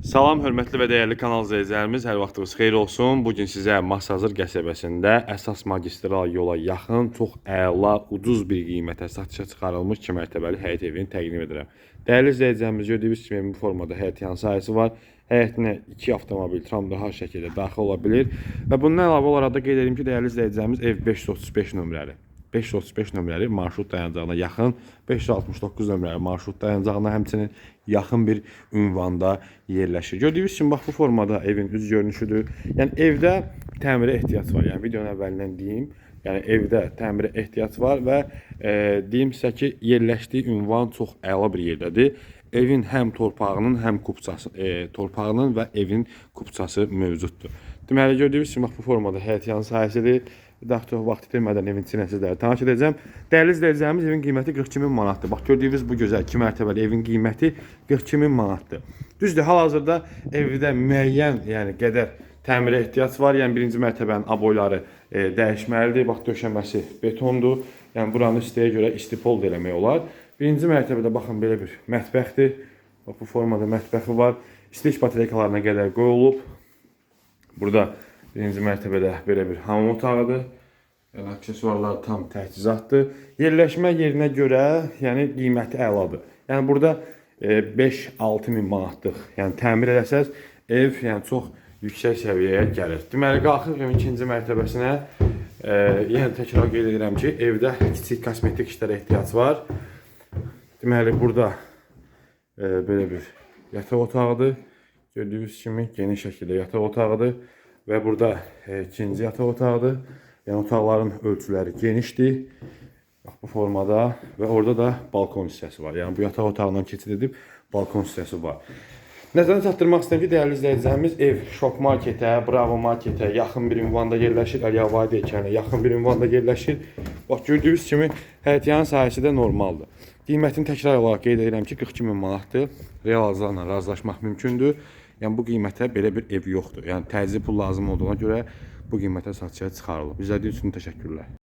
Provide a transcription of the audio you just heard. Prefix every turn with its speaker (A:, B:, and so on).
A: Salam, hörmətli və dəyərli kanal izləyicilərimiz, hər vaxtınız xeyir olsun. Bu gün sizə Masazır qəsəbəsində əsas magistral yola yaxın, çox əla, ucuz bir qiymətə satışa çıxarılmış 2 mərtəbəli həyət evini təqdim edirəm. Dəyərli izləyicilərimiz, gördüyünüz kimi bu formada həyət yan sahəsi var. Həyətinə 2 avtomobil tram rahat şəkildə daxil ola bilir və bundan əlavə olaraq da qeyd edim ki, dəyərli izləyicilərimiz ev 535 nömrəli. 535 nömrəli marşrut dayanacağına yaxın, 569 nömrəli marşrut dayanacağına həmçinin yaxın bir ünvanda yerləşir. Gördüyünüz kimi bax bu formada evin üz görünüşüdür. Yəni evdə təmirə ehtiyac var. Yəni videonun əvvəlindən deyim. Yəni evdə təmirə ehtiyac var və e, deyim sizə ki, yerləşdiyi ünvan çox əla bir yerdədir. Evin həm torpağının, həm kupçası, e, torpağının və evin kupçası mövcuddur. Deməli gördüyünüz kimi bax bu formada həyət yan sahəsidir. Daha çox vaxt itirmədən evin içinə sizlərə tanış edəcəm. Dəyərli izləyicilərimiz evin qiyməti 42 min manatdır. Bax gördüyünüz bu gözəl 2 mərtəbəli evin qiyməti 42 min manatdır. Düzdür, hal-hazırda evdə müəyyən, yəni qədər təmirə ehtiyac var. Yəni birinci mərtəbənin aboyları e, dəyişməlidir. Bax döşəməsi betondur. Yəni buranı istəyə görə istipol da eləmək olar. Birinci mərtəbədə baxın belə bir mətbəxdir. Bax bu formada mətbəxi var. İstilik batareykalarına qədər qoyulub. Burada birinci mərtəbədə belə bir hamam otağıdır. Yəni aksesuarlar tam təchizatdır. Yerləşmə yerinə görə, yəni qiyməti əladır. Yəni burada e, 5-6 min manatlıq, yəni təmir eləsəz ev yəni çox yüksək səviyyəyə gəlir. Deməli qalxırıq evin ikinci mərtəbəsinə. E, yəni təkrar qeyd edirəm ki, evdə kiçik kosmetik işlərə ehtiyac var. Deməli burada e, belə bir yataq otağıdır. Gördüyünüz kimi geniş şəkildə yataq otağıdır və burada e, ikinci yataq otağıdır. Yəni otaqların ölçüləri genişdir. Bax bu formada və orada da balkon hissəsi var. Yəni bu yataq otağından keçid edib balkon hissəsi var. Nəzərə çatdırmaq istəyirəm ki, dəyərli izləyicilərimiz ev Şok Marketə, Bravo Marketə yaxın bir ünvanda yerləşir. Əliyavadi Ekəninə yaxın bir ünvanda yerləşir. Bax gördüyünüz kimi həyətyanın sahəsi də normaldır. Qiymətini təkrar olaraq qeyd edirəm ki, 42 min manatdır. Real arzlarla razılaşmaq mümkündür. Yəni bu qiymətə belə bir ev yoxdur. Yəni təzyiq pul lazım olduğuna görə bu qiymətə satışa çıxarılıb. İzlədiyiniz üçün təşəkkürlər.